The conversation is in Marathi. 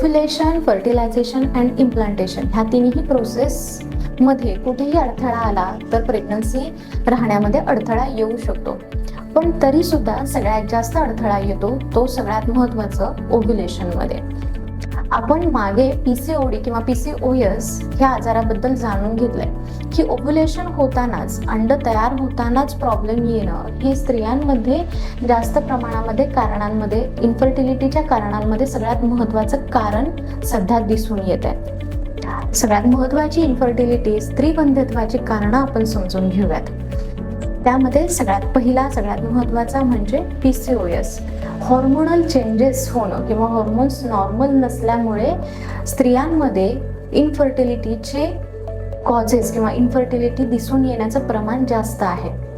ओव्ह्युलेशन फर्टिलायझेशन अँड इम्प्लांटेशन ह्या तिन्ही प्रोसेसमध्ये कुठेही अडथळा आला तर प्रेग्नन्सी राहण्यामध्ये अडथळा येऊ शकतो. पण तरीसुद्धा सगळ्यात जास्त अडथळा येतो तो सगळ्यात महत्त्वाचं ओव्ह्युलेशनमध्ये आपण मागे पी सी ओ डी किंवा पी सी ओ एस ह्या आजाराबद्दल जाणून घेतलंय की ओव्ह्युलेशन होतानाच अंड तयार होतानाच प्रॉब्लेम येणं हे स्त्रियांमध्ये जास्त प्रमाणामध्ये कारणांमध्ये इन्फर्टिलिटीच्या कारणांमध्ये सगळ्यात महत्त्वाचं कारण सध्या दिसून येत आहे सगळ्यात महत्त्वाची इन्फर्टिलिटी स्त्रीबंधत्वाची कारणं आपण समजून घेऊयात. त्यामध्ये सगळ्यात पहिला सगळ्यात महत्त्वाचा म्हणजे P C O S hormonal changes होणं किंवा हॉर्मोन्स नॉर्मल नसल्यामुळे स्त्रियांमध्ये इन्फर्टिलिटीचे कॉजेस किंवा इन्फर्टिलिटी दिसून येण्याचं प्रमाण जास्त आहे.